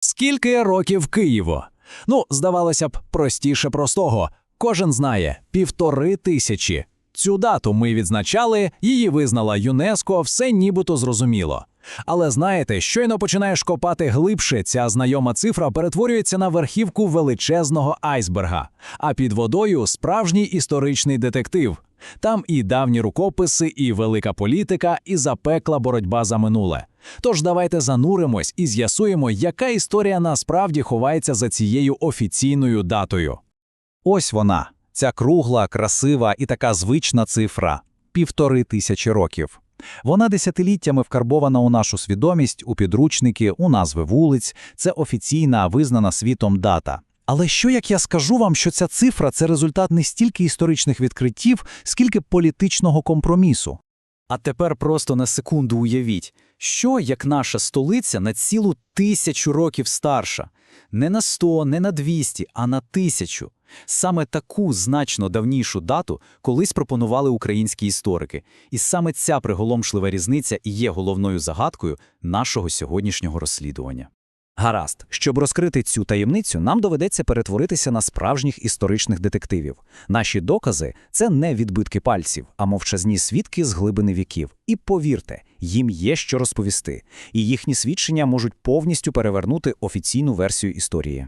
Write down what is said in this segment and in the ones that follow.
Скільки років Києву? Ну, здавалося б, простіше простого. Кожен знає півтори тисячі. Цю дату ми відзначали, її визнала ЮНЕСКО, все нібито зрозуміло. Але знаєте, щойно починаєш копати глибше, ця знайома цифра перетворюється на верхівку величезного айсберга, а під водою справжній історичний детектив. Там і давні рукописи, і велика політика, і запекла боротьба за минуле. Тож давайте зануримось і з'ясуємо, яка історія насправді ховається за цією офіційною датою. Ось вона, ця кругла, красива і така звична цифра півтори тисячі років. Вона десятиліттями вкарбована у нашу свідомість, у підручники, у назви вулиць. Це офіційна, визнана світом дата. Але що як я скажу вам, що ця цифра це результат не стільки історичних відкриттів, скільки політичного компромісу? А тепер просто на секунду уявіть, що як наша столиця на цілу тисячу років старша. Не на 100, не на 200, а на тисячу. Саме таку значно давнішу дату колись пропонували українські історики. І саме ця приголомшлива різниця і є головною загадкою нашого сьогоднішнього розслідування. Гаразд, щоб розкрити цю таємницю, нам доведеться перетворитися на справжніх історичних детективів. Наші докази це не відбитки пальців, а мовчазні свідки з глибини віків. І повірте, їм є що розповісти, і їхні свідчення можуть повністю перевернути офіційну версію історії.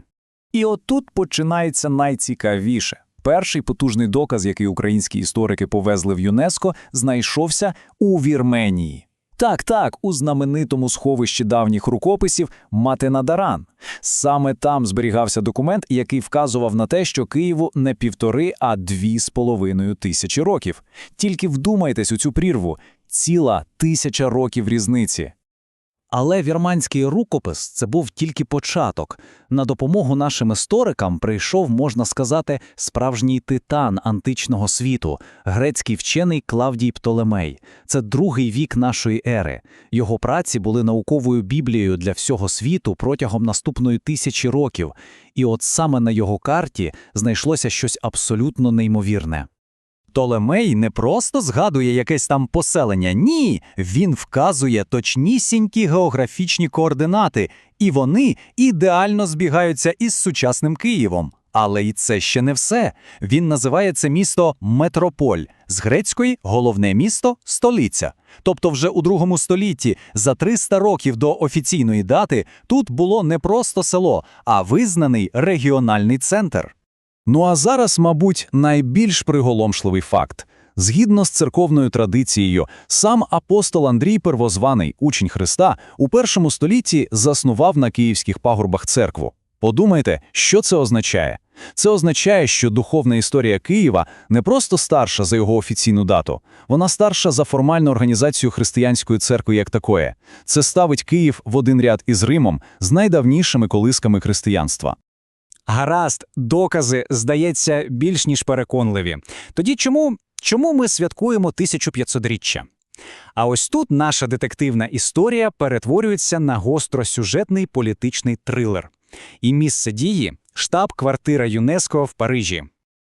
І отут починається найцікавіше. Перший потужний доказ, який українські історики повезли в ЮНЕСКО, знайшовся у Вірменії. Так, так, у знаменитому сховищі давніх рукописів Матенадаран. Саме там зберігався документ, який вказував на те, що Києву не півтори, а дві з половиною тисячі років. Тільки вдумайтесь у цю прірву ціла тисяча років різниці. Але вірманський рукопис це був тільки початок. На допомогу нашим історикам прийшов, можна сказати, справжній титан античного світу, грецький вчений Клавдій Птолемей. Це другий вік нашої ери. Його праці були науковою біблією для всього світу протягом наступної тисячі років. І от саме на його карті знайшлося щось абсолютно неймовірне. Толемей не просто згадує якесь там поселення, ні, він вказує точнісінькі географічні координати, і вони ідеально збігаються із сучасним Києвом. Але і це ще не все. Він називає це місто Метрополь, з грецької головне місто столиця. Тобто, вже у другому столітті, за 300 років до офіційної дати, тут було не просто село, а визнаний регіональний центр. Ну а зараз, мабуть, найбільш приголомшливий факт. Згідно з церковною традицією, сам апостол Андрій Первозваний, учень Христа, у першому столітті заснував на київських пагорбах церкву. Подумайте, що це означає? Це означає, що духовна історія Києва не просто старша за його офіційну дату, вона старша за формальну організацію християнської церкви як такої. Це ставить Київ в один ряд із Римом з найдавнішими колисками християнства. Гаразд, докази, здається, більш ніж переконливі. Тоді чому, чому ми святкуємо 1500-річчя? А ось тут наша детективна історія перетворюється на гостросюжетний політичний трилер. І місце дії – штаб-квартира ЮНЕСКО в Парижі.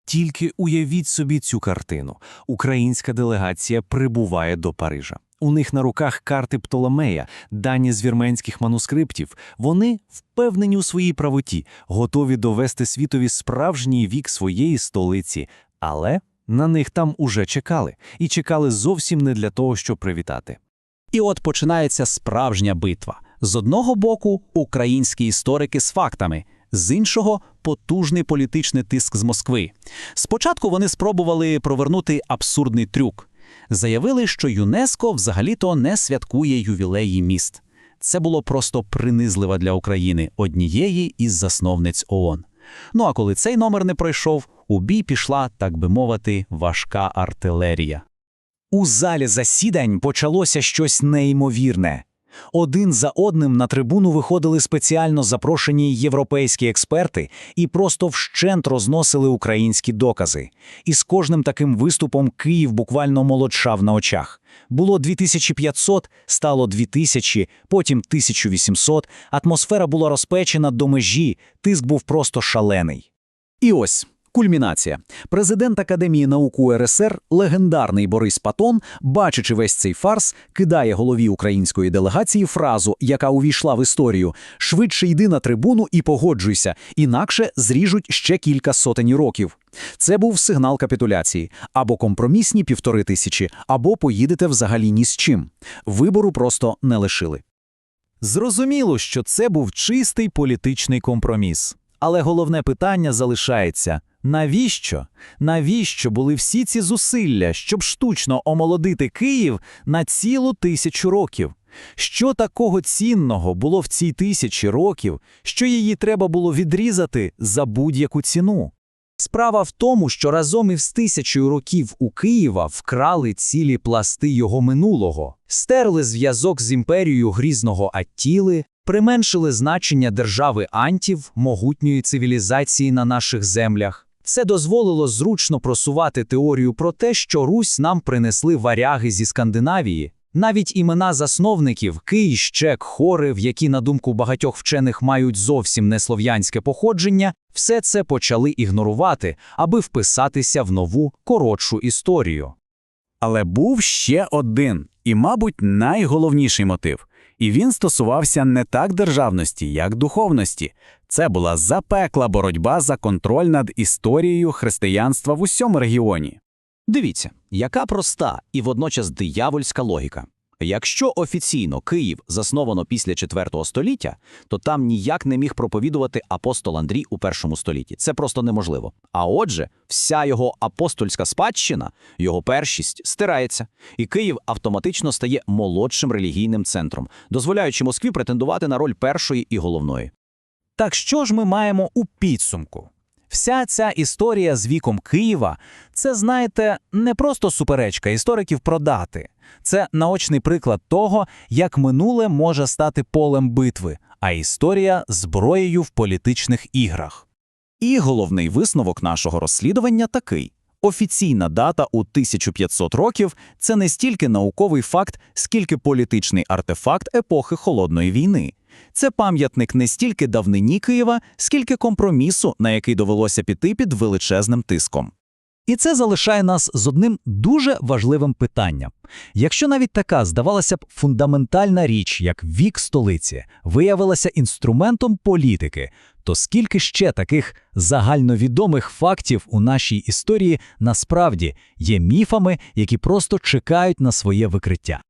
Тільки уявіть собі цю картину. Українська делегація прибуває до Парижа. У них на руках карти Птоломея, дані з вірменських манускриптів. Вони впевнені у своїй правоті, готові довести світові справжній вік своєї столиці. Але на них там уже чекали. І чекали зовсім не для того, щоб привітати. І от починається справжня битва. З одного боку українські історики з фактами, з іншого потужний політичний тиск з Москви. Спочатку вони спробували провернути абсурдний трюк. Заявили, що ЮНЕСКО взагалі-то не святкує ювілеї міст. Це було просто принизливо для України, однієї із засновниць ООН. Ну а коли цей номер не пройшов, у бій пішла, так би мовити, важка артилерія. У залі засідань почалося щось неймовірне. Один за одним на трибуну виходили спеціально запрошені європейські експерти і просто вщент розносили українські докази. І з кожним таким виступом Київ буквально молодшав на очах. Було 2500, стало 2000, потім 1800, атмосфера була розпечена до межі, тиск був просто шалений. І ось, Кульмінація. Президент Академії наук УРСР, легендарний Борис Патон, бачачи весь цей фарс, кидає голові української делегації фразу, яка увійшла в історію: швидше йди на трибуну і погоджуйся, інакше зріжуть ще кілька сотень років. Це був сигнал капітуляції або компромісні півтори тисячі, або поїдете взагалі ні з чим. Вибору просто не лишили. Зрозуміло, що це був чистий політичний компроміс. Але головне питання залишається: навіщо? Навіщо були всі ці зусилля, щоб штучно омолодити Київ на цілу тисячу років? Що такого цінного було в цій тисячі років, що її треба було відрізати за будь-яку ціну? Справа в тому, що разом із тисячою років у Києва вкрали цілі пласти його минулого, стерли зв'язок з імперією грізного Аттіли, применшили значення держави Антів, могутньої цивілізації на наших землях. Це дозволило зручно просувати теорію про те, що Русь нам принесли варяги зі Скандинавії. Навіть імена засновників Кий, Щек, Хорив, які, на думку багатьох вчених, мають зовсім не слов'янське походження, все це почали ігнорувати, аби вписатися в нову, коротшу історію. Але був ще один і, мабуть, найголовніший мотив. І він стосувався не так державності, як духовності. Це була запекла боротьба за контроль над історією християнства в усьому регіоні. Дивіться, яка проста і водночас диявольська логіка. Якщо офіційно Київ засновано після IV століття, то там ніяк не міг проповідувати апостол Андрій у першому столітті. Це просто неможливо. А отже, вся його апостольська спадщина, його першість стирається, і Київ автоматично стає молодшим релігійним центром, дозволяючи Москві претендувати на роль першої і головної. Так що ж ми маємо у підсумку? Вся ця історія з віком Києва це, знаєте, не просто суперечка істориків про дати. Це наочний приклад того, як минуле може стати полем битви, а історія зброєю в політичних іграх. І головний висновок нашого розслідування такий. Офіційна дата у 1500 років – це не стільки науковий факт, скільки політичний артефакт епохи Холодної війни. Це пам'ятник не стільки давнині Києва, скільки компромісу, на який довелося піти під величезним тиском. І це залишає нас з одним дуже важливим питанням. Якщо навіть така, здавалося б, фундаментальна річ, як вік столиці, виявилася інструментом політики, то скільки ще таких загальновідомих фактів у нашій історії насправді є міфами, які просто чекають на своє викриття?